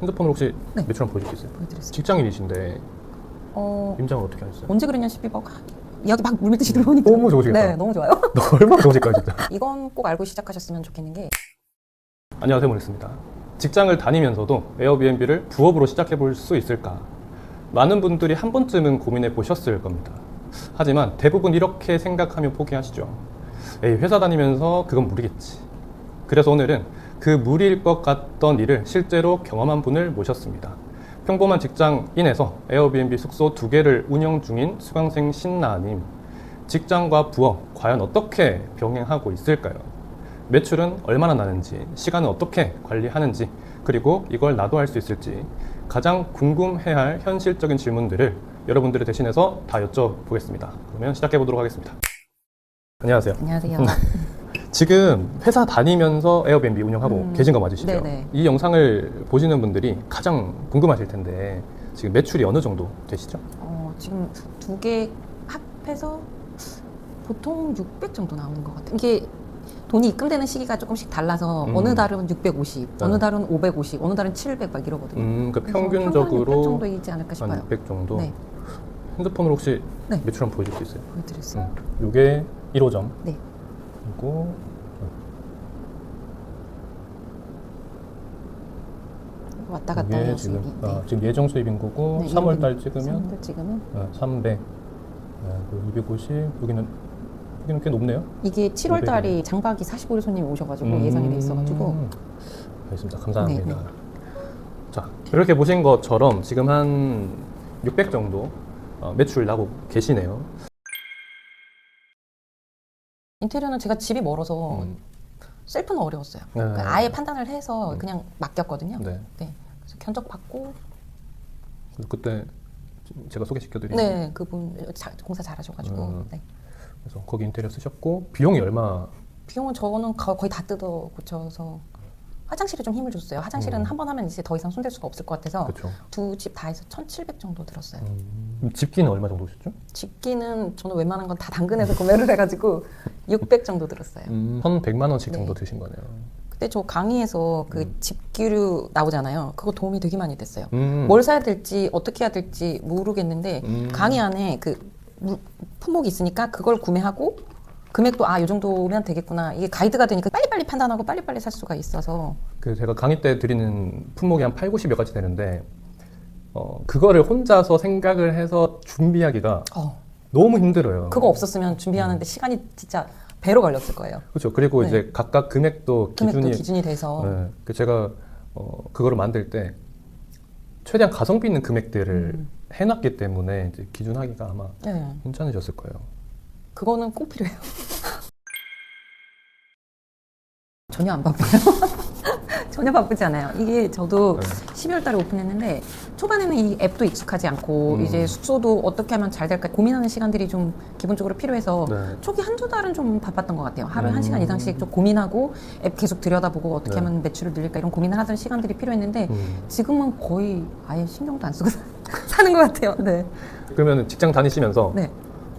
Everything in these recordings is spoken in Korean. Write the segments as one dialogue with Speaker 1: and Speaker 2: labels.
Speaker 1: 핸드폰으로 혹시
Speaker 2: 네.
Speaker 1: 매출 한번 보여줄 수 있어요?
Speaker 2: 보여드렸어요.
Speaker 1: 직장인이신데
Speaker 2: 어,
Speaker 1: 임장을 어떻게 하셨어요?
Speaker 2: 언제 그랬냐 싶이 막 이야기 막 물밀듯이 들어오니까
Speaker 1: 너무 좋으시겠다.
Speaker 2: 네, 너무 좋아요.
Speaker 1: 너 얼마나 좋으실까요, 진짜?
Speaker 2: 이건 꼭 알고 시작하셨으면 좋겠는 게
Speaker 1: 안녕하세요, 모니스입니다. 직장을 다니면서도 에어비앤비를 부업으로 시작해 볼 수 있을까? 많은 분들이 한 번쯤은 고민해 보셨을 겁니다. 하지만 대부분 이렇게 생각하면 포기하시죠. 에이, 회사 다니면서 그건 무리겠지. 그래서 오늘은 그 무리일 것 같던 일을 실제로 경험한 분을 모셨습니다. 평범한 직장인에서 에어비앤비 숙소 두 개를 운영 중인 수강생 신나님. 직장과 부업, 과연 어떻게 병행하고 있을까요? 매출은 얼마나 나는지, 시간은 어떻게 관리하는지, 그리고 이걸 나도 할 수 있을지 가장 궁금해야 할 현실적인 질문들을 여러분들을 대신해서 다 여쭤보겠습니다. 그러면 시작해 보도록 하겠습니다. 안녕하세요.
Speaker 2: 안녕하세요.
Speaker 1: 지금 회사 다니면서 에어비앤비 운영하고
Speaker 2: 음,
Speaker 1: 계신 거 맞으시죠?
Speaker 2: 네네.
Speaker 1: 이 영상을 보시는 분들이 가장 궁금하실 텐데 지금 매출이 어느 정도 되시죠?
Speaker 2: 어, 지금 두 개 합해서 보통 600 정도 나오는 것 같아요. 이게 돈이 입금되는 시기가 조금씩 달라서
Speaker 1: 음.
Speaker 2: 어느 달은 650,
Speaker 1: 네.
Speaker 2: 어느 달은 550, 어느 달은 700 막 이러거든요.
Speaker 1: 음, 그
Speaker 2: 그래서 평균 600
Speaker 1: 평균적으로
Speaker 2: 정도이지 않을까 싶어요.
Speaker 1: 한600 정도.
Speaker 2: 네,
Speaker 1: 핸드폰으로 혹시
Speaker 2: 네.
Speaker 1: 매출 한번 보여줄 수 있어요?
Speaker 2: 보여드렸어요.
Speaker 1: 음. 요게 1호점.
Speaker 2: 네.
Speaker 1: 그리고
Speaker 2: 왔다 갔다
Speaker 1: 지금
Speaker 2: 수입이.
Speaker 1: 아, 지금 예정 수입인 거고
Speaker 2: 네,
Speaker 1: 3월 달
Speaker 2: 이거는
Speaker 1: 찍으면
Speaker 2: 3월 찍으면
Speaker 1: 아, 300, 아, 그리고 250 여기는 여기는 꽤 높네요.
Speaker 2: 이게 7월 달이 장박이 45일 손님이 오셔가지고
Speaker 1: 음.
Speaker 2: 예상이 돼 있어가지고
Speaker 1: 알겠습니다. 감사합니다.
Speaker 2: 네, 네.
Speaker 1: 자 이렇게 보신 것처럼 지금 한 600 정도 어, 매출 나고 계시네요.
Speaker 2: 인테리어는 제가 집이 멀어서
Speaker 1: 음.
Speaker 2: 셀프는 어려웠어요.
Speaker 1: 네.
Speaker 2: 그러니까 아예 판단을 해서
Speaker 1: 음.
Speaker 2: 그냥 맡겼거든요.
Speaker 1: 네.
Speaker 2: 네. 그래서 견적 받고
Speaker 1: 그래서 그때 제가 소개시켜드린
Speaker 2: 네 그분 자- 공사 잘하셔가지고
Speaker 1: 음.
Speaker 2: 네.
Speaker 1: 그래서 거기 인테리어 쓰셨고 비용이 얼마?
Speaker 2: 비용은 저는 거- 거의 다 뜯어 고쳐서 화장실에 좀 힘을 줬어요. 화장실은
Speaker 1: 음.
Speaker 2: 한번 하면 이제 더 이상 손댈 수가 없을 것 같아서
Speaker 1: 그렇죠.
Speaker 2: 두집 다 해서 1,700 정도 들었어요.
Speaker 1: 음, 집기는 얼마 정도 오셨죠?
Speaker 2: 집기는 저는 웬만한 건 다 당근에서 구매를 해가지고 600 정도 들었어요.
Speaker 1: 음, 1,100만 원씩
Speaker 2: 네.
Speaker 1: 정도 드신 거네요.
Speaker 2: 그때 저 강의에서 그
Speaker 1: 음.
Speaker 2: 집기류 나오잖아요. 그거 도움이 되게 많이 됐어요.
Speaker 1: 음.
Speaker 2: 뭘 사야 될지 어떻게 해야 될지 모르겠는데
Speaker 1: 음.
Speaker 2: 강의 안에 그 물- 품목이 있으니까 그걸 구매하고 금액도 아 이 정도면 되겠구나 이게 가이드가 되니까 빨리빨리 판단하고 빨리빨리 살 수가 있어서
Speaker 1: 그 제가 강의 때 드리는 품목이 한 8, 90여 가지 되는데 어, 그거를 혼자서 생각을 해서 준비하기가
Speaker 2: 어,
Speaker 1: 너무 힘들어요.
Speaker 2: 그거 없었으면 준비하는데 시간이 진짜 배로 걸렸을 거예요.
Speaker 1: 그렇죠. 그리고
Speaker 2: 네.
Speaker 1: 이제 각각 금액도
Speaker 2: 금액도
Speaker 1: 기준이
Speaker 2: 기준이 돼서
Speaker 1: 네. 그 제가 어, 그거를 만들 때 최대한 가성비 있는 금액들을
Speaker 2: 음.
Speaker 1: 해놨기 때문에 이제 기준하기가 아마
Speaker 2: 네,
Speaker 1: 괜찮으셨을 거예요.
Speaker 2: 그거는 꼭 필요해요. 전혀 안 바빠요. 전혀 바쁘지 않아요. 이게 저도
Speaker 1: 네.
Speaker 2: 12월 달에 오픈했는데 초반에는 이 앱도 익숙하지 않고
Speaker 1: 음.
Speaker 2: 이제 숙소도 어떻게 하면 잘 될까 고민하는 시간들이 좀 기본적으로 필요해서
Speaker 1: 네.
Speaker 2: 초기 한두 달은 좀 바빴던 것 같아요. 하루에
Speaker 1: 음.
Speaker 2: 한 시간 이상씩 좀 고민하고 앱 계속 들여다보고 어떻게
Speaker 1: 네.
Speaker 2: 하면 매출을 늘릴까 이런 고민을 하던 시간들이 필요했는데
Speaker 1: 음.
Speaker 2: 지금은 거의 아예 신경도 안 쓰고 사는 것 같아요. 네.
Speaker 1: 그러면 직장 다니시면서
Speaker 2: 네.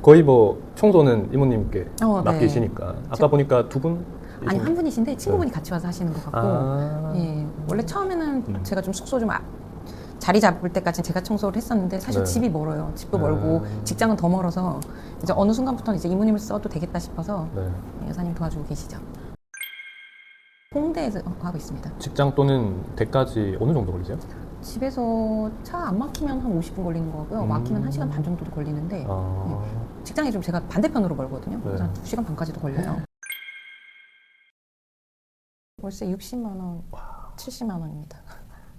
Speaker 1: 거의 뭐 청소는 이모님께
Speaker 2: 어, 네.
Speaker 1: 맡기시니까 아까 보니까 두 분?
Speaker 2: 아니 한 분이신데 친구분이 같이 와서 하시는 것 같고
Speaker 1: 아.
Speaker 2: 예, 원래 처음에는
Speaker 1: 음.
Speaker 2: 제가 좀 숙소 좀 아- 자리 잡을 때까지 제가 청소를 했었는데 사실
Speaker 1: 네.
Speaker 2: 집이 멀어요. 집도
Speaker 1: 아.
Speaker 2: 멀고 직장은 더 멀어서 이제 어느 순간부터는 이제 이모님을 써도 되겠다 싶어서
Speaker 1: 네.
Speaker 2: 여사님 도와주고 계시죠. 홍대에서 하고 있습니다.
Speaker 1: 직장 또는 댁까지 어느 정도 걸리세요?
Speaker 2: 집에서 차 안 막히면 한 50분 걸리는 거고요.
Speaker 1: 음.
Speaker 2: 막히면 1시간 반 정도 걸리는데
Speaker 1: 아.
Speaker 2: 직장이 좀 제가 반대편으로 멀거든요. 그래서
Speaker 1: 네.
Speaker 2: 한 2시간 반까지도 걸려요. 월세 60만 원, 70만 원입니다.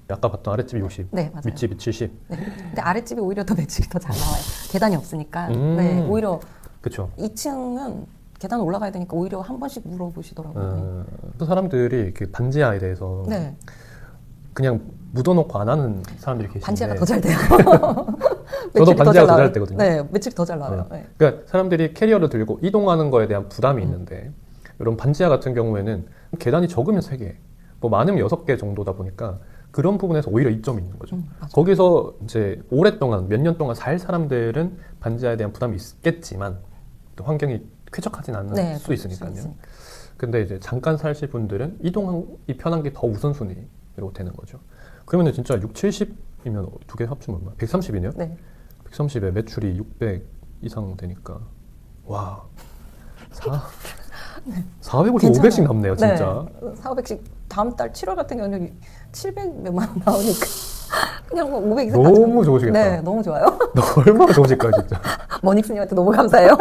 Speaker 1: 아까 봤던 아랫집이 60,
Speaker 2: 네, 맞아요.
Speaker 1: 윗집이 70.
Speaker 2: 네. 근데 아랫집이 오히려 더 매출이 더 잘 나와요. 계단이 없으니까.
Speaker 1: 음.
Speaker 2: 네, 오히려
Speaker 1: 그렇죠.
Speaker 2: 2층은 계단 올라가야 되니까 오히려 한 번씩 물어보시더라고요.
Speaker 1: 어, 또 사람들이 그 반지하에 대해서
Speaker 2: 네,
Speaker 1: 그냥 묻어놓고 안 하는 사람들이 계신데
Speaker 2: 반지하가 더 잘 돼요.
Speaker 1: 저도 반지하가 잘더 잘. 되거든요.
Speaker 2: 네, 매출이 더 잘 나와요. 네.
Speaker 1: 그러니까 사람들이 캐리어를 들고 이동하는 거에 대한 부담이
Speaker 2: 음.
Speaker 1: 있는데 이런 반지하 같은 경우에는 계단이 적으면 3개, 뭐 많으면 6개 정도다 보니까 그런 부분에서 오히려 이점이 있는 거죠.
Speaker 2: 음.
Speaker 1: 거기서 이제 오랫동안 몇 년 동안 살 사람들은 반지하에 대한 부담이 있겠지만 또 환경이 쾌적하진 않을
Speaker 2: 네,
Speaker 1: 수 있으니까요.
Speaker 2: 있으니까.
Speaker 1: 근데 이제 잠깐 사실 분들은 이동이 편한 게 더 우선순위 로 되는 거죠. 그러면 진짜 6, 70이면 두 개 합치면 얼마? 130이네요?
Speaker 2: 네.
Speaker 1: 130에 매출이 600 이상 되니까 와 4, 450, 500씩 남네요 진짜
Speaker 2: 네. 400씩 다음 달 7월 같은 경우는 700 몇만 원 나오니까 그냥 뭐500 이상
Speaker 1: 너무. 좋으시겠다.
Speaker 2: 네, 너무 좋아요.
Speaker 1: 너 얼마나 좋으실까 진짜
Speaker 2: 머닉스님한테 너무 감사해요.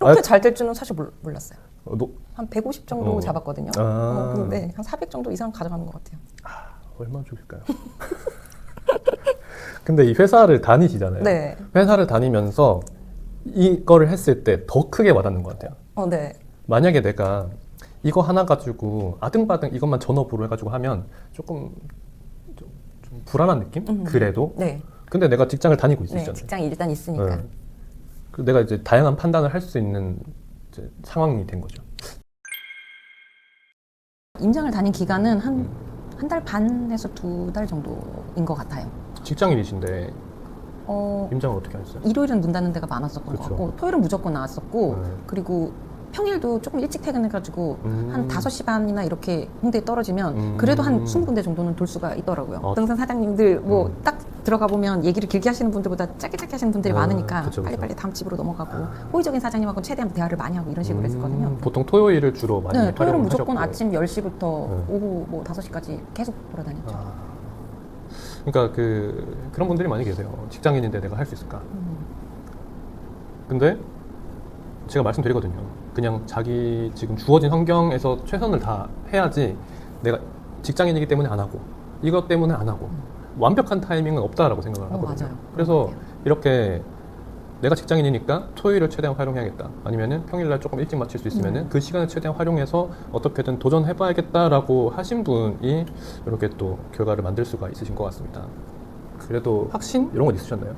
Speaker 2: 이렇게
Speaker 1: 아.
Speaker 2: 잘될 줄은 사실 몰- 몰랐어요.
Speaker 1: 어,
Speaker 2: 너한150 정도
Speaker 1: 어.
Speaker 2: 잡았거든요.
Speaker 1: 아.
Speaker 2: 어, 근데 한 400 정도 이상 가져가는 것 같아요.
Speaker 1: 얼마나 좋을까요? 근데 이 회사를 다니시잖아요
Speaker 2: 네.
Speaker 1: 회사를 다니면서 이거를 했을 때 더 크게 와닿는 것 같아요
Speaker 2: 어, 네.
Speaker 1: 만약에 내가 이거 하나 가지고 아등바등 이것만 전업으로 해가지고 하면 조금 좀, 좀 불안한 느낌?
Speaker 2: 음.
Speaker 1: 그래도
Speaker 2: 네.
Speaker 1: 근데 내가 직장을 다니고
Speaker 2: 네.
Speaker 1: 있었잖아요.
Speaker 2: 직장이 일단 있으니까.
Speaker 1: 네. 내가 이제 다양한 판단을 할 수 있는 상황이 된 거죠.
Speaker 2: 임장을 다닌 기간은 한 한 달 반에서 두 달 정도인 것 같아요.
Speaker 1: 직장인이신데
Speaker 2: 어,
Speaker 1: 임장을 어떻게 하셨어요?
Speaker 2: 일요일은 눈 닫는 데가 많았었던 것
Speaker 1: 그쵸.
Speaker 2: 같고 토요일은 무조건 나왔었고
Speaker 1: 네.
Speaker 2: 그리고 평일도 조금 일찍 퇴근해가지고
Speaker 1: 음.
Speaker 2: 한 5시 반이나 이렇게 홍대에 떨어지면
Speaker 1: 음.
Speaker 2: 그래도 한 20군데 정도는 돌 수가 있더라고요.
Speaker 1: 어.
Speaker 2: 등산 사장님들 뭐
Speaker 1: 음.
Speaker 2: 딱 들어가 보면 얘기를 길게 하시는 분들보다 짧게 짧게 하시는 분들이
Speaker 1: 아,
Speaker 2: 많으니까
Speaker 1: 그쵸, 그쵸.
Speaker 2: 빨리빨리 다음 집으로 넘어가고 호의적인 사장님하고 최대한 대화를 많이 하고 이런 식으로 했었거든요.
Speaker 1: 음, 보통 토요일을 주로 많이
Speaker 2: 네, 토요일은
Speaker 1: 활용을
Speaker 2: 무조건
Speaker 1: 하셨고.
Speaker 2: 아침 10시부터
Speaker 1: 네.
Speaker 2: 오후 뭐 5시까지 계속 돌아다녔죠.
Speaker 1: 아, 그러니까 그 그런 분들이 많이 계세요. 직장인인데 내가 할 수 있을까?
Speaker 2: 음.
Speaker 1: 근데 제가 말씀드리거든요. 그냥 자기 지금 주어진 환경에서 최선을 다 해야지 내가 직장인이기 때문에 안 하고 이것 때문에 안 하고 완벽한 타이밍은 없다라고 생각을
Speaker 2: 어,
Speaker 1: 하거든요.
Speaker 2: 맞아요.
Speaker 1: 그래서. 이렇게 내가 직장인이니까 토요일을 최대한 활용해야겠다. 아니면은 평일날 조금 일찍 마칠 수 있으면은
Speaker 2: 음.
Speaker 1: 그 시간을 최대한 활용해서 어떻게든 도전해봐야겠다라고 하신 분이 이렇게 또 결과를 만들 수가 있으신 것 같습니다. 그래도 확신 이런 건 있으셨나요?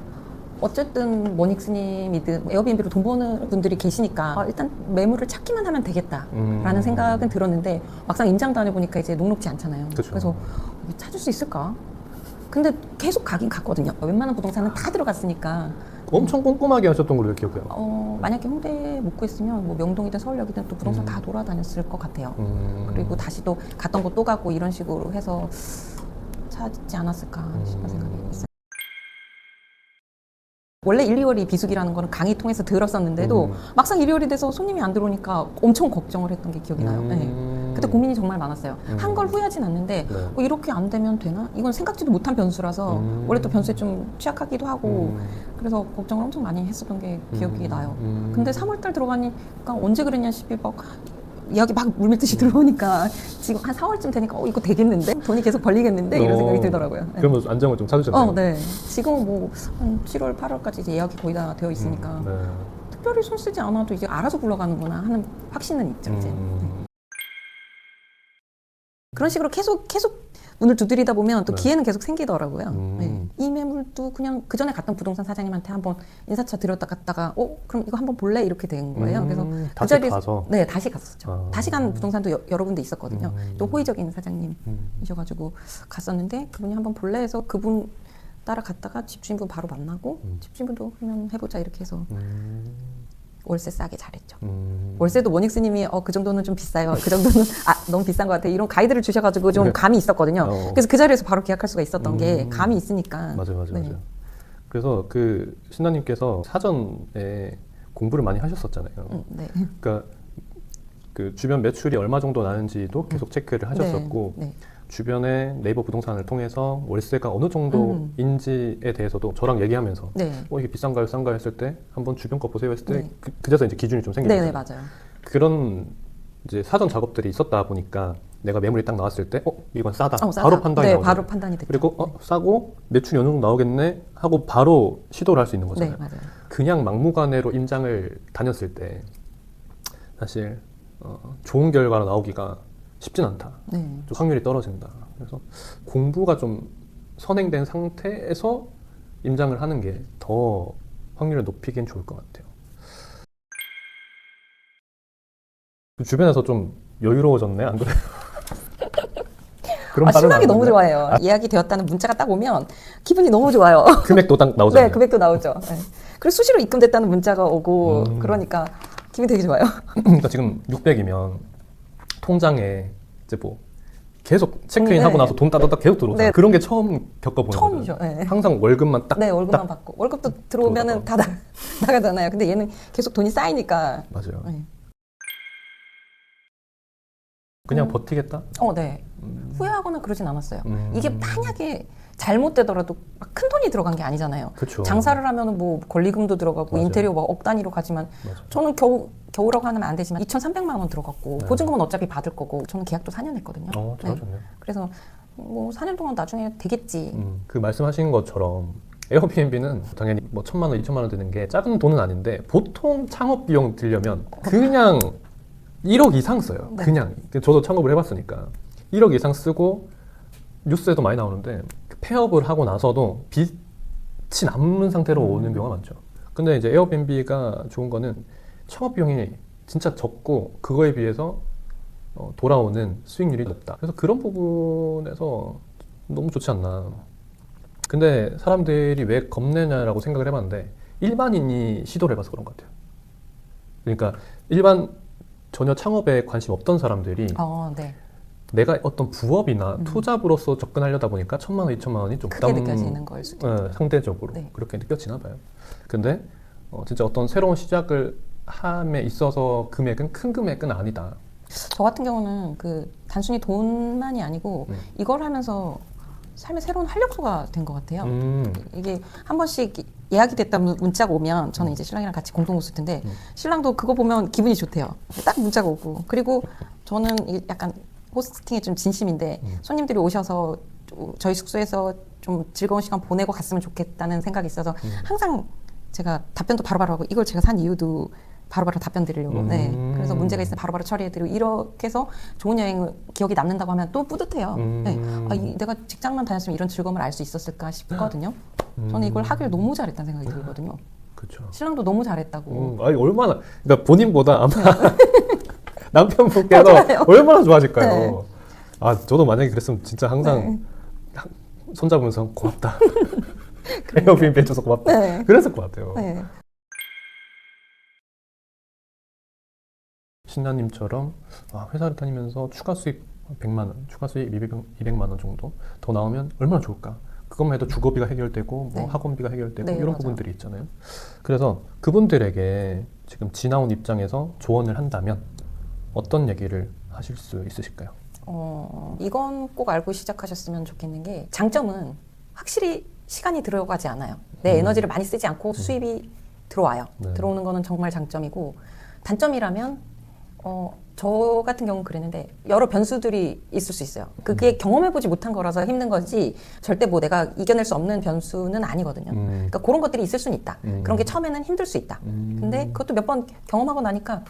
Speaker 2: 어쨌든 모닉스님이든 에어비앤비로 돈 버는 분들이 계시니까 아, 일단 매물을 찾기만 하면 되겠다라는
Speaker 1: 음.
Speaker 2: 생각은 들었는데 막상 임장 다녀보니까 이제 녹록지 않잖아요.
Speaker 1: 그쵸.
Speaker 2: 래서 찾을 수 있을까? 근데 계속 가긴 갔거든요. 웬만한 부동산은 다 들어갔으니까
Speaker 1: 엄청 꼼꼼하게 하셨던 걸로 기억해요.
Speaker 2: 어, 만약에 홍대에 못 구했으면 뭐 명동이든 서울역이든 또 부동산
Speaker 1: 음.
Speaker 2: 다 돌아다녔을 것 같아요.
Speaker 1: 음.
Speaker 2: 그리고 다시 또 갔던 곳 또 가고 이런 식으로 해서 찾지 않았을까 싶은
Speaker 1: 음.
Speaker 2: 생각이 있어요. 원래 1, 2월이 비수기라는 거는 강의 통해서 들었었는데도
Speaker 1: 음.
Speaker 2: 막상 1, 2월이 돼서 손님이 안 들어오니까 엄청 걱정을 했던 게 기억이 나요. 네.
Speaker 1: 음.
Speaker 2: 그때 고민이 정말 많았어요.
Speaker 1: 음.
Speaker 2: 한걸 후회하진 않는데
Speaker 1: 네.
Speaker 2: 어, 이렇게 안 되면 되나? 이건 생각지도 못한 변수라서
Speaker 1: 음.
Speaker 2: 원래 또 변수에 좀 취약하기도 하고
Speaker 1: 음.
Speaker 2: 그래서 걱정을 엄청 많이 했었던 게 기억이
Speaker 1: 음.
Speaker 2: 나요.
Speaker 1: 음.
Speaker 2: 근데 3월달 들어가니까 언제 그랬냐 싶이 막 이야기 막 물밀듯이 들어오니까 지금 한 4월쯤 되니까 어 이거 되겠는데 돈이 계속 벌리겠는데 이런
Speaker 1: 어.
Speaker 2: 생각이 들더라고요. 네.
Speaker 1: 그러면 안정을 좀 찾으셨나요?
Speaker 2: 어, 네. 지금은 뭐한 7월, 8월까지 이제 예약이 거의 다 되어 있으니까
Speaker 1: 음, 네.
Speaker 2: 특별히 손 쓰지 않아도 이제 알아서 굴러가는구나 하는 확신은 있죠. 이제
Speaker 1: 음.
Speaker 2: 그런 식으로 계속 계속 문을 두드리다 보면 또
Speaker 1: 네.
Speaker 2: 기회는 계속 생기더라고요.
Speaker 1: 음.
Speaker 2: 네. 이 매물도 그냥 그 전에 갔던 부동산 사장님한테 한번 인사차 드렸다 갔다가 어 그럼 이거 한번 볼래 이렇게 된 거예요.
Speaker 1: 음.
Speaker 2: 그래서 그
Speaker 1: 다시
Speaker 2: 자리에서
Speaker 1: 가서?
Speaker 2: 네 다시 갔었죠.
Speaker 1: 아.
Speaker 2: 다시 간 부동산도 여, 여러 군데 있었거든요.
Speaker 1: 음.
Speaker 2: 또 호의적인 사장님.
Speaker 1: 음.
Speaker 2: 이셔가지고 갔었는데 그분이 한번 볼래 해서 그분 따라 갔다가 집주인분 바로 만나고
Speaker 1: 음.
Speaker 2: 집주인분도 그러면 해보자 이렇게 해서
Speaker 1: 음.
Speaker 2: 월세 싸게 잘했죠.
Speaker 1: 음.
Speaker 2: 월세도 모닉스님이 어 그 정도는 좀 비싸요. 그 정도는 아 너무 비싼 것 같아. 이런 가이드를 주셔가지고 좀
Speaker 1: 네.
Speaker 2: 감이 있었거든요.
Speaker 1: 어.
Speaker 2: 그래서 그 자리에서 바로 계약할 수가 있었던 게
Speaker 1: 음.
Speaker 2: 감이 있으니까.
Speaker 1: 맞아요, 맞아요,
Speaker 2: 네.
Speaker 1: 맞아요. 그래서 그 신나님께서 사전에 공부를 많이 하셨었잖아요.
Speaker 2: 음, 네.
Speaker 1: 그러니까 그 주변 매출이 얼마 정도 나는지도 계속 체크를 하셨었고
Speaker 2: 네. 네.
Speaker 1: 주변에 네이버 부동산을 통해서 월세가 어느 정도인지에 대해서도 저랑 얘기하면서
Speaker 2: 네.
Speaker 1: 어 이게 비싼가요, 싼가요 했을 때 한번 주변 거 보세요 했을 때
Speaker 2: 네.
Speaker 1: 그, 그제서 이제 기준이 좀 생기죠.
Speaker 2: 네, 네, 맞아요.
Speaker 1: 그런 이제 사전 작업들이 있었다 보니까 내가 매물이 딱 나왔을 때 어 이건 싸다.
Speaker 2: 어.
Speaker 1: 바로 판단이
Speaker 2: 네,
Speaker 1: 나오죠.
Speaker 2: 바로 판단이 됐죠.
Speaker 1: 그리고 어 싸고 매출이 어느 정도 나오겠네 하고 바로 시도를 할 수 있는
Speaker 2: 네,
Speaker 1: 거잖아요.
Speaker 2: 맞아요.
Speaker 1: 그냥 막무가내로 임장을 다녔을 때 사실 어, 좋은 결과가 나오기가 쉽진 않다.
Speaker 2: 네.
Speaker 1: 좀 확률이 떨어진다. 그래서 공부가 좀 선행된 상태에서 임장을 하는 게 더 확률을 높이긴 좋을 것 같아요. 주변에서 좀 여유로워졌네, 안 그래요? 그런
Speaker 2: 아,
Speaker 1: 안
Speaker 2: 너무
Speaker 1: 하는데?
Speaker 2: 좋아요. 예약이 되었다는 문자가 딱 오면 기분이 너무 좋아요.
Speaker 1: 금액도 딱 나오잖아요.
Speaker 2: 네, 금액도 나오죠. 네. 그리고 수시로 입금됐다는 문자가 오고
Speaker 1: 음.
Speaker 2: 그러니까 기분이 되게 좋아요.
Speaker 1: 그러니까 지금 600이면 통장에 이제 뭐 계속 체크인하고
Speaker 2: 네.
Speaker 1: 나서 돈 따다닥 계속 들어오잖아요.
Speaker 2: 네.
Speaker 1: 그런 게 처음 겪어보는
Speaker 2: 처음이죠.
Speaker 1: 거예요.
Speaker 2: 네.
Speaker 1: 항상 월급만 딱
Speaker 2: 네, 월급만 받고 월급도 들어오면은 다 나, 나가잖아요. 근데 얘는 계속 돈이 쌓이니까.
Speaker 1: 맞아요.
Speaker 2: 네.
Speaker 1: 그냥
Speaker 2: 음.
Speaker 1: 버티겠다.
Speaker 2: 어, 네.
Speaker 1: 음.
Speaker 2: 후회하거나 그러진 않았어요.
Speaker 1: 음.
Speaker 2: 이게 만약에 잘못되더라도 막큰 돈이 들어간 게 아니잖아요.
Speaker 1: 그쵸.
Speaker 2: 장사를 하면은 뭐 권리금도 들어가고
Speaker 1: 맞아요.
Speaker 2: 인테리어 막 억 단위로 가지만
Speaker 1: 맞아.
Speaker 2: 저는 겨우 겨우라고 하면 안 되지만 2,300만 원 들어갔고
Speaker 1: 네.
Speaker 2: 보증금은 어차피 받을 거고 저는 계약도 4년 했거든요.
Speaker 1: 어,
Speaker 2: 네.
Speaker 1: 잘하셨네요.
Speaker 2: 그래서 뭐 4년 동안 나중에 되겠지.
Speaker 1: 음, 그 말씀하신 것처럼 에어비앤비는 당연히 뭐 천만 원, 이천만 원 드는 게 작은 돈은 아닌데 보통 창업 비용 들려면 그냥 1억 이상 써요.
Speaker 2: 네.
Speaker 1: 그냥 저도 창업을 해봤으니까 1억 이상 쓰고 뉴스에도 많이 나오는데 그 폐업을 하고 나서도 빚이 남는 상태로
Speaker 2: 음.
Speaker 1: 오는 경우가 많죠. 근데 이제 에어비앤비가 좋은 거는 창업 비용이 진짜 적고 그거에 비해서 어, 돌아오는 수익률이 높다. 그래서 그런 부분에서 너무 좋지 않나. 근데 사람들이 왜 겁내냐라고 생각을 해봤는데 일반인이 시도를 해봐서 그런 것 같아요. 그러니까 일반 전혀 창업에 관심 없던 사람들이
Speaker 2: 어, 네.
Speaker 1: 내가 어떤 부업이나
Speaker 2: 음.
Speaker 1: 투잡으로서 접근하려다 보니까 천만 원, 이천만 원이 좀
Speaker 2: 크게
Speaker 1: 부담-
Speaker 2: 느껴지는 거일 수도 있고.
Speaker 1: 어, 상대적으로
Speaker 2: 네.
Speaker 1: 그렇게 느껴지나 봐요. 근데 어, 진짜 어떤 새로운 시작을 함에 있어서 금액은 큰 금액은 아니다.
Speaker 2: 저 같은 경우는 그 단순히 돈만이 아니고
Speaker 1: 음.
Speaker 2: 이걸 하면서 삶의 새로운 활력소가 된 것 같아요.
Speaker 1: 음,
Speaker 2: 이게 한 번씩 예약이 됐다 문- 문자가 오면 저는 이제 신랑이랑 같이 공동 웃을 텐데
Speaker 1: 음.
Speaker 2: 신랑도 그거 보면 기분이 좋대요. 딱 문자가 오고 그리고 저는 약간 호스팅에 좀 진심인데
Speaker 1: 음.
Speaker 2: 손님들이 오셔서 저- 저희 숙소에서 좀 즐거운 시간 보내고 갔으면 좋겠다는 생각이 있어서
Speaker 1: 음.
Speaker 2: 항상 제가 답변도 바로 바로 하고 이걸 제가 산 이유도 바로바로 답변 드리려고 네.
Speaker 1: 음.
Speaker 2: 그래서 문제가 있으면 바로바로 처리해드리고 이렇게 해서 좋은 여행 기억이 남는다고 하면 또 뿌듯해요.
Speaker 1: 음.
Speaker 2: 네. 아, 이- 내가 직장만 다녔으면 이런 즐거움을 알 수 있었을까 싶거든요. 저는 이걸
Speaker 1: 음.
Speaker 2: 하길 너무 잘했다는 생각이 들거든요.
Speaker 1: 그렇죠.
Speaker 2: 신랑도 너무 잘했다고.
Speaker 1: 음, 아니 얼마나 그러니까 본인보다 아마 남편분께서. 얼마나 좋아하실까요?
Speaker 2: 네.
Speaker 1: 아 저도 만약에 그랬으면 진짜 항상 손잡으면서 고맙다. 에어비앤비 해줘서 고맙다.
Speaker 2: 네.
Speaker 1: 그랬을 것 같아요.
Speaker 2: 네.
Speaker 1: 신나님처럼 아, 회사를 다니면서 추가 수입 100만 원, 추가 수입 200, 200 만 원 정도 더 나오면 얼마나 좋을까? 그것만 해도 주거비가 해결되고 뭐
Speaker 2: 네.
Speaker 1: 학원비가 해결되고
Speaker 2: 네,
Speaker 1: 이런
Speaker 2: 맞아요.
Speaker 1: 부분들이 있잖아요. 그래서 그분들에게 지금 지나온 입장에서 조언을 한다면 어떤 얘기를 하실 수 있으실까요?
Speaker 2: 어, 이건 꼭 알고 시작하셨으면 좋겠는 게 장점은 확실히 시간이 들어가지 않아요. 내
Speaker 1: 음.
Speaker 2: 에너지를 많이 쓰지 않고 수입이 들어와요.
Speaker 1: 네.
Speaker 2: 들어오는 거는 정말 장점이고 단점이라면 어, 저 같은 경우는 그랬는데 여러 변수들이 있을 수 있어요.
Speaker 1: 음.
Speaker 2: 그게 경험해보지 못한 거라서 힘든 거지 절대 뭐 내가 이겨낼 수 없는 변수는 아니거든요.
Speaker 1: 음.
Speaker 2: 그러니까 그런 것들이 있을 수는 있다.
Speaker 1: 음.
Speaker 2: 그런 게 처음에는 힘들 수 있다.
Speaker 1: 음.
Speaker 2: 근데 그것도 몇 번 경험하고 나니까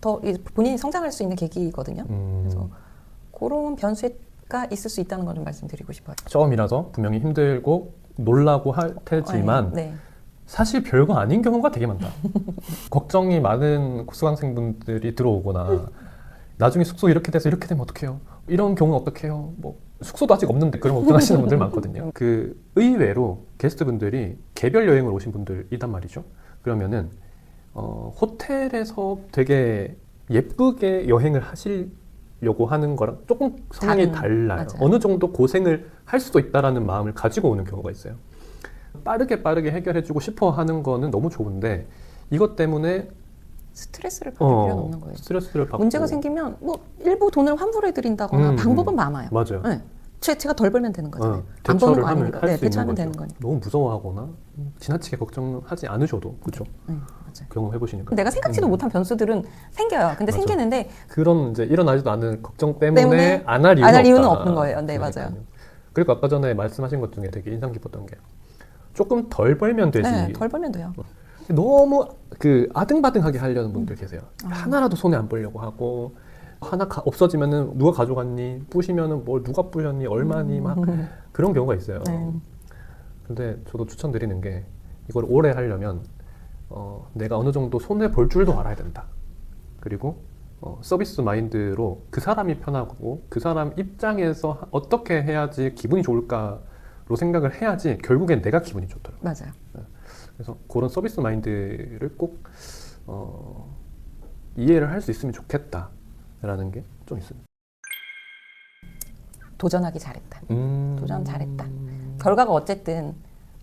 Speaker 2: 더 이- 본인이 성장할 수 있는 계기거든요.
Speaker 1: 음,
Speaker 2: 그래서 그런 변수가 있을 수 있다는 걸 좀 말씀드리고 싶어요.
Speaker 1: 처음이라서 분명히 힘들고 놀라고 할 테지만
Speaker 2: 네.
Speaker 1: 사실 별거 아닌 경우가 되게 많다. 걱정이 많은 수강생분들이 들어오거나 나중에 숙소 이렇게 돼서 이렇게 되면 어떡해요? 이런 경우는 어떡해요? 뭐 숙소도 아직 없는데 그런 걱정하시는 분들 많거든요. 그 의외로 게스트분들이 개별 여행을 오신 분들이단 말이죠. 그러면은 어, 호텔에서 되게 예쁘게 여행을 하시려고 하는 거랑 조금 성향이
Speaker 2: 다른,
Speaker 1: 달라요.
Speaker 2: 맞아요.
Speaker 1: 어느 정도 고생을 할 수도 있다라는 마음을 가지고 오는 경우가 있어요. 빠르게 빠르게 해결해주고 싶어 하는 거는 너무 좋은데 이것 때문에
Speaker 2: 스트레스를 받을 필요는
Speaker 1: 어,
Speaker 2: 없는 거예요.
Speaker 1: 스트레스를 받고
Speaker 2: 문제가 생기면 뭐 일부 돈을 환불해 드린다거나
Speaker 1: 음,
Speaker 2: 방법은
Speaker 1: 음.
Speaker 2: 많아요.
Speaker 1: 맞아요.
Speaker 2: 네. 제, 제가 덜 벌면 되는 거잖아요.
Speaker 1: 어,
Speaker 2: 안 버는 거
Speaker 1: 하면
Speaker 2: 아니니까.
Speaker 1: 할
Speaker 2: 네, 대처하면. 되는 거니까.
Speaker 1: 너무 무서워하거나 지나치게 걱정하지 않으셔도 그렇죠.
Speaker 2: 네, 맞아요.
Speaker 1: 경험해 보시니까
Speaker 2: 내가 생각지도
Speaker 1: 음.
Speaker 2: 못한 변수들은 생겨요. 근데
Speaker 1: 맞아.
Speaker 2: 생기는데
Speaker 1: 그런 이제 일어나지도 않은 걱정 때문에,
Speaker 2: 때문에
Speaker 1: 안 할 이유는,
Speaker 2: 안 할 이유는. 없는 거예요. 네,
Speaker 1: 그러니까요.
Speaker 2: 맞아요.
Speaker 1: 그리고 아까 전에 말씀하신 것 중에 되게 인상 깊었던 게 조금 덜 벌면 되지
Speaker 2: 네, 덜 벌면 돼요.
Speaker 1: 너무 그 아등바등하게 하려는 분들 계세요.
Speaker 2: 아.
Speaker 1: 하나라도 손에 안 보려고 하고 하나 가- 없어지면은 누가 가져갔니? 부시면은 뭘 누가 부셨니? 얼마니? 막 그런 경우가 있어요.
Speaker 2: 네.
Speaker 1: 근데 저도 추천드리는 게 이걸 오래 하려면 어, 내가 어느 정도 손해 볼 줄도 알아야 된다. 그리고 어, 서비스 마인드로 그 사람이 편하고 그 사람 입장에서 하- 어떻게 해야지 기분이 좋을까 로 생각을 해야지 결국엔 내가 기분이 좋더라고요.
Speaker 2: 맞아요.
Speaker 1: 그래서 그런 서비스 마인드를 꼭 어, 이해를 할 수 있으면 좋겠다라는 게 좀 있습니다.
Speaker 2: 도전하기 잘했다.
Speaker 1: 음.
Speaker 2: 도전 잘했다. 결과가 어쨌든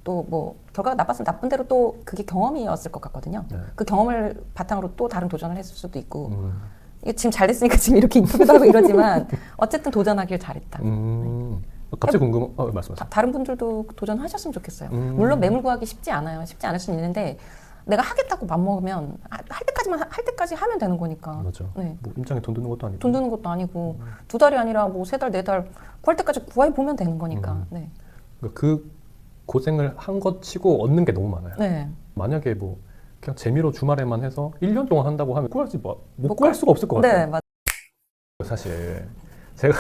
Speaker 2: 또 뭐 결과가 나빴으면 나쁜 대로 또 그게 경험이었을 것 같거든요.
Speaker 1: 네.
Speaker 2: 그 경험을 바탕으로 또 다른 도전을 했을 수도 있고
Speaker 1: 음.
Speaker 2: 이게 지금 잘 됐으니까 지금 이렇게 인터뷰도 하고 이러지만 어쨌든 도전하길 잘했다.
Speaker 1: 음. 갑자기 궁금. 어 말씀하세요.
Speaker 2: 다, 다른 분들도 도전하셨으면 좋겠어요.
Speaker 1: 음.
Speaker 2: 물론 매물 구하기 쉽지 않아요. 쉽지 않을 수는 있는데 내가 하겠다고 맘먹으면 하- 할 때까지만 하- 할 때까지 하면 되는 거니까.
Speaker 1: 맞아.
Speaker 2: 네.
Speaker 1: 뭐 임장에 돈 드는 것도 아니고.
Speaker 2: 돈 드는 것도 아니고 두 달이 아니라 뭐 세 달, 네 달 구할 때까지 구해 보면 되는 거니까.
Speaker 1: 음.
Speaker 2: 네.
Speaker 1: 그러니까 그 고생을 한 것 치고 얻는 게 너무 많아요.
Speaker 2: 네.
Speaker 1: 만약에 뭐 그냥 재미로 주말에만 해서 1년 동안 한다고 하면 구하지 뭐,
Speaker 2: 못못
Speaker 1: 구할
Speaker 2: 구할-
Speaker 1: 수가 없을 것 같아요.
Speaker 2: 네, 맞.
Speaker 1: 사실 제가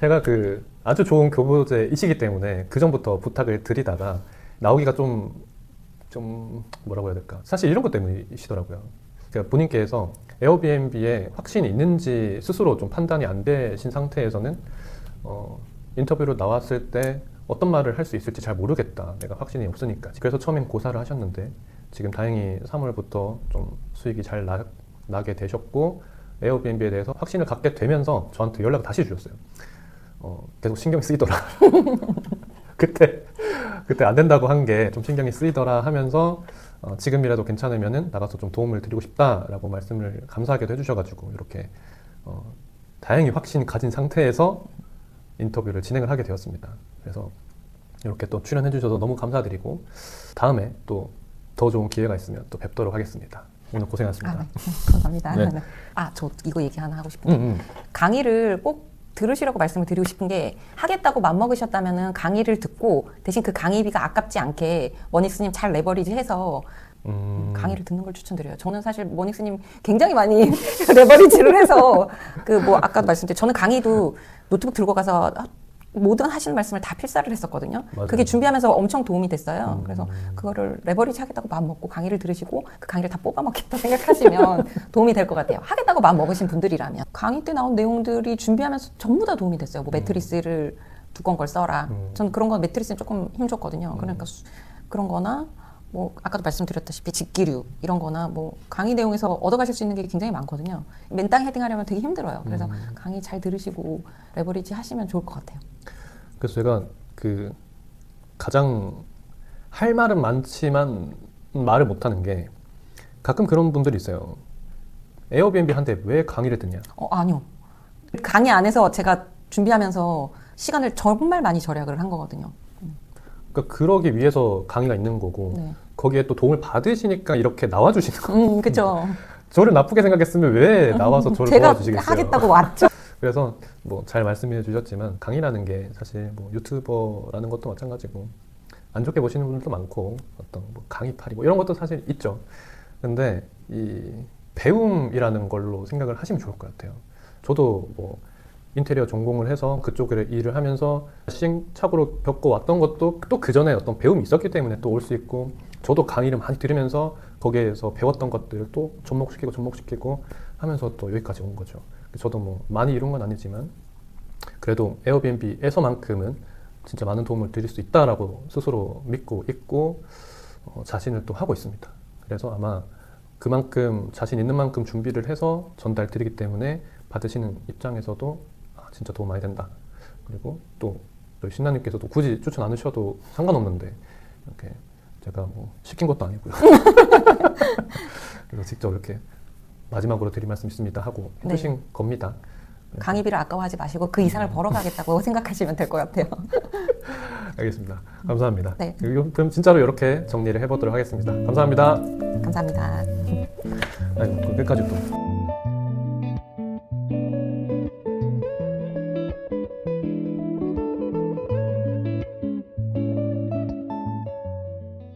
Speaker 1: 제가 그 아주 좋은 교보제이시기 때문에 그 전부터 부탁을 드리다가 나오기가 좀 좀 뭐라고 해야 될까? 사실 이런 것 때문이시더라고요. 그러니까 본인께서 에어비앤비에 확신이 있는지 스스로 좀 판단이 안 되신 상태에서는 어, 인터뷰로 나왔을 때 어떤 말을 할 수 있을지 잘 모르겠다. 내가 확신이 없으니까. 그래서 처음엔 고사를 하셨는데 지금 다행히 3월부터 좀 수익이 잘 나, 나게 되셨고 에어비앤비에 대해서 확신을 갖게 되면서 저한테 연락을 다시 주셨어요. 어, 계속 신경이 쓰이더라. 그때 그때 안 된다고 한 게 좀 신경이 쓰이더라 하면서 어, 지금이라도 괜찮으면은 나가서 좀 도움을 드리고 싶다라고 말씀을 감사하게도 해주셔가지고 이렇게 어, 다행히 확신 가진 상태에서 인터뷰를 진행을 하게 되었습니다. 그래서 이렇게 또 출연해 주셔서 너무 감사드리고 다음에 또 더 좋은 기회가 있으면 또 뵙도록 하겠습니다. 오늘
Speaker 2: 아,
Speaker 1: 고생하셨습니다.
Speaker 2: 네. 감사합니다.
Speaker 1: 네.
Speaker 2: 네. 아, 저 이거 얘기 하나 하고 싶은데
Speaker 1: 음, 음.
Speaker 2: 강의를 꼭 들으시라고 말씀을 드리고 싶은 게 하겠다고 맘먹으셨다면은 강의를 듣고 대신 그 강의비가 아깝지 않게 머닉스님 잘 레버리지해서
Speaker 1: 음.
Speaker 2: 강의를 듣는 걸 추천드려요. 저는 사실 모닉스님 굉장히 많이 레버리지를 해서 그 뭐 아까도 말씀드린 저는 강의도 노트북 들고 가서 모든 하시는 말씀을 다 필사를 했었거든요.
Speaker 1: 맞아요.
Speaker 2: 그게 준비하면서 엄청 도움이 됐어요.
Speaker 1: 음.
Speaker 2: 그래서 그거를 레버리지 하겠다고 마음 먹고 강의를 들으시고 그 강의를 다 뽑아 먹겠다 생각하시면 도움이 될 것 같아요. 하겠다고 마음 먹으신 분들이라면 강의 때 나온 내용들이 준비하면서 전부 다 도움이 됐어요. 뭐 매트리스를 두꺼운 걸 써라.
Speaker 1: 음.
Speaker 2: 전 그런 건 매트리스는 조금 힘줬거든요. 그러니까 수- 그런 거나 뭐 아까도 말씀드렸다시피 직기류 이런 거나 뭐 강의 내용에서 얻어가실 수 있는 게 굉장히 많거든요. 맨땅 헤딩하려면 되게 힘들어요. 그래서
Speaker 1: 음.
Speaker 2: 강의 잘 들으시고 레버리지 하시면 좋을 것 같아요.
Speaker 1: 그래서 제가 그 가장 할 말은 많지만 말을 못하는 게 가끔 그런 분들이 있어요. 에어비앤비 한데 왜 강의를 듣냐?
Speaker 2: 어, 아니요. 강의 안에서 제가 준비하면서 시간을 정말 많이 절약을 한 거거든요.
Speaker 1: 그러니까 그러기 위해서 강의가 있는 거고
Speaker 2: 네.
Speaker 1: 거기에 또 도움을 받으시니까 이렇게 나와 주시는 거.
Speaker 2: 음, 그쵸.
Speaker 1: 저를 나쁘게 생각했으면 왜 나와서 저를
Speaker 2: 제가
Speaker 1: 도와주시겠어요?
Speaker 2: 하겠다고 왔죠.
Speaker 1: 그래서 뭐 잘 말씀해 주셨지만 강의라는 게 사실 뭐 유튜버라는 것도 마찬가지고 안 좋게 보시는 분들도 많고 어떤 뭐 강의팔이 뭐 이런 것도 사실 있죠. 근데 이 배움이라는 걸로 생각을 하시면 좋을 것 같아요. 저도 뭐 인테리어 전공을 해서 그쪽에 일을 하면서 시행착오로 겪어왔던 것도 또 그 전에 어떤 배움이 있었기 때문에 또 올 수 있고 저도 강의를 많이 들으면서 거기에서 배웠던 것들을 또 접목시키고 접목시키고 하면서 또 여기까지 온 거죠. 저도 뭐 많이 이룬 건 아니지만 그래도 에어비앤비에서만큼은 진짜 많은 도움을 드릴 수 있다라고 스스로 믿고 있고 어, 자신을 또 하고 있습니다. 그래서 아마 그만큼 자신 있는 만큼 준비를 해서 전달 드리기 때문에 받으시는 입장에서도 아, 진짜 도움 많이 된다. 그리고 또 저희 신나님께서도 굳이 추천 안 하셔도 상관없는데 이렇게 제가 뭐 시킨 것도 아니고요. 그래서 직접 이렇게 마지막으로 드릴 말씀 있습니다 하고 해주신 겁니다.
Speaker 2: 강의비를 아까워하지 마시고 그 이상을 벌어가겠다고 생각하시면 될 것 같아요.
Speaker 1: 알겠습니다. 감사합니다.
Speaker 2: 네.
Speaker 1: 그리고 그럼 진짜로 이렇게 정리를 해보도록 하겠습니다. 감사합니다.
Speaker 2: 감사합니다.
Speaker 1: 아이고, 끝까지 또.